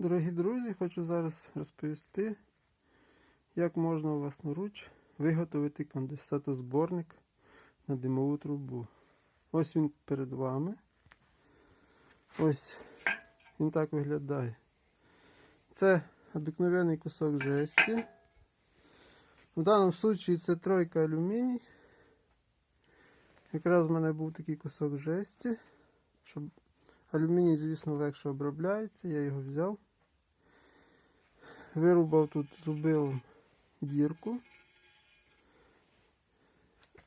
Дорогі друзі, хочу зараз розповісти, як можна власноруч виготовити конденсатозборник на димову трубу. Ось він перед вами. Ось він так виглядає. Це обикновений кусок жесті. В даному випадку це тройка алюміній. Якраз в мене був такий кусок жесті. Щоб алюміній, звісно, легше обробляється, я його взяв. Вирубав тут зубилом дірку.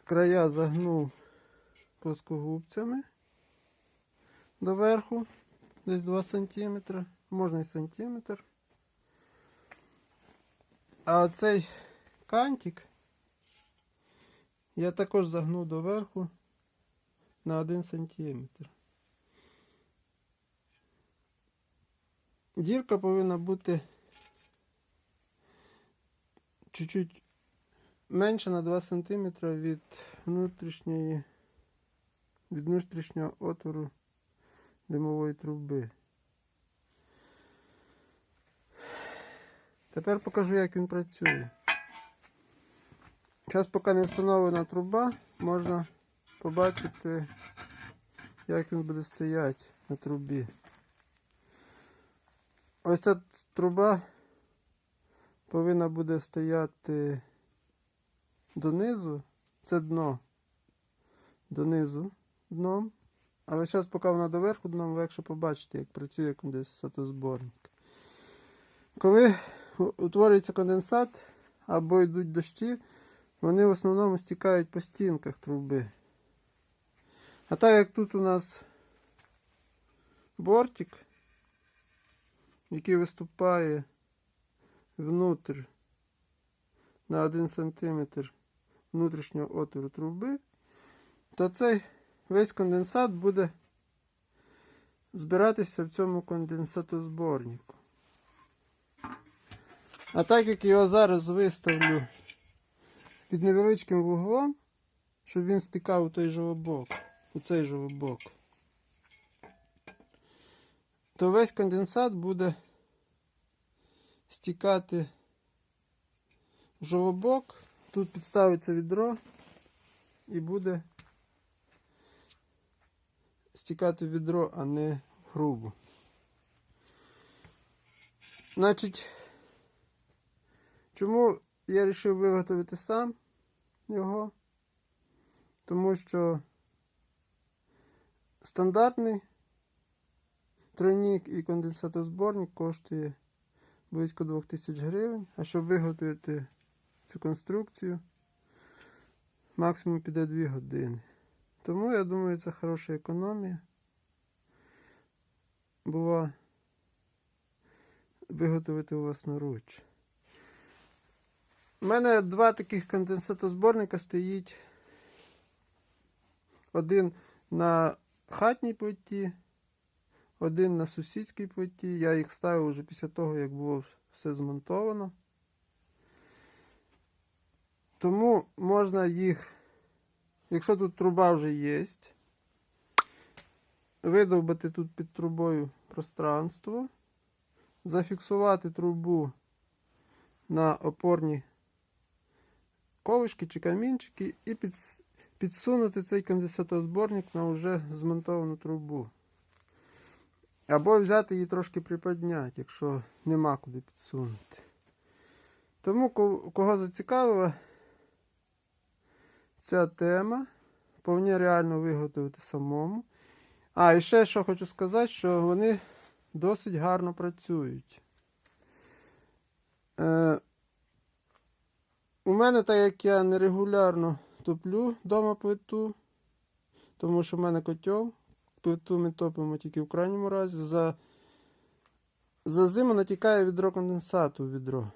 Края загнув плоскогубцями доверху, десь 2 см, можна і сантиметр. А оцей кантик я також загнув доверху на 1 см. Дірка повинна бути чуть-чуть менше на 2 см від внутрішньої від внутрішнього отвору димової труби. Тепер покажу, як він працює. Зараз, поки не встановлена труба, можна побачити, як він буде стояти на трубі. Ось ця труба повинна буде стояти донизу. Це дно. Донизу дном. Але зараз, поки вона доверху дном, легше побачити, як працює конденсатозборник. Коли утворюється конденсат або йдуть дощі, вони в основному стікають по стінках труби. А так як тут у нас бортик, який виступає внутрь на 1 см внутрішнього отвору труби, то цей весь конденсат буде збиратися в цьому конденсатозборнику. А так як його зараз виставлю під невеличким вуглом, щоб він стикав у той жолобок, у цей жолобок, то весь конденсат буде стікати в жолобок. Тут підставиться відро і буде стікати в відро, а не в грубу. Значить, чому я вирішив виготовити сам його? Тому що стандартний тройник і конденсатозборник коштує близько 2000 гривень, а щоб виготовити цю конструкцію, максимум піде 2 години. Тому я думаю, це хороша економія. Була виготовити власноруч. У мене два таких конденсатозборника стоїть. Один на хатній плиті, один на сусідській плиті. Я їх ставив вже після того, як було все змонтовано. Тому можна їх, якщо тут труба вже є, видовбати тут під трубою пространство, зафіксувати трубу на опорні колишки чи камінчики і підсунути цей конденсатозборник на вже змонтовану трубу. Або взяти її трошки приподняти, якщо нема куди підсунути. Тому, кого зацікавила ця тема, вполне реально виготовити самому. А, і ще що хочу сказати, що вони досить гарно працюють. Е, у мене, так як я нерегулярно топлю вдома плиту, тому що в мене котел, плиту ми топимо тільки в крайньому разі. За, за зиму натікає відро конденсату в відро.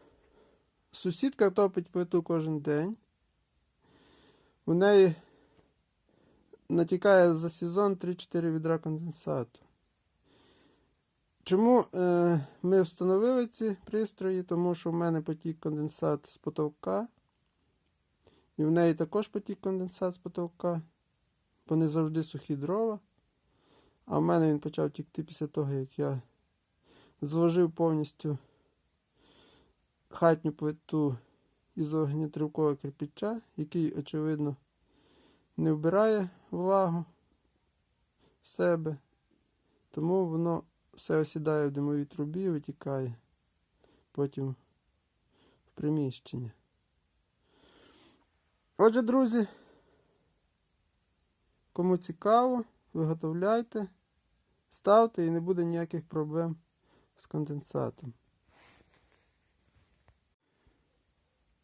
Сусідка топить плиту кожен день. У неї натікає за сезон 3-4 відра конденсату. Чому е, ми встановили ці пристрої? Тому що в мене потік конденсат з потолка. І в неї також потік конденсат з потолка. Бо не завжди сухі дрова. А в мене він почав тікти після того, як я зложив повністю хатню плиту із огнітривкого кирпича, який, очевидно, не вбирає влагу в себе, тому воно все осідає в димовій трубі і витікає потім в приміщення. Отже, друзі, кому цікаво, виготовляйте, ставте і не буде ніяких проблем з конденсатом.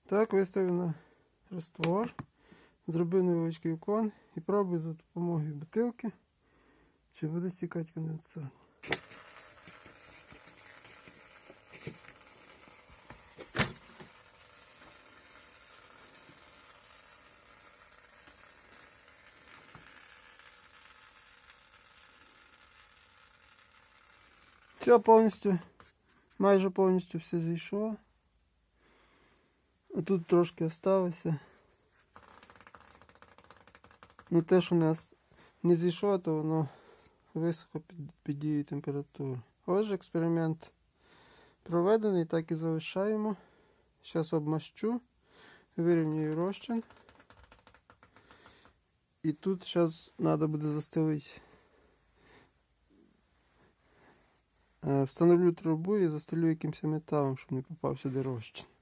Так, виставив на раствор, зробив невеличкий уклон і пробую за допомогою бутилки, чи буде стікати конденсат. Все повністю, майже повністю все зійшло. А тут трошки осталося. Ну те, що у нас не зійшло, то воно висохо під, під дією температури. Отже, експеримент проведений, так і залишаємо. Зараз обмащу, вирівнюю розчин. І тут зараз треба буде застелити. Е, Встановлю трубу і застелю якимось металом, щоб не попався сюди.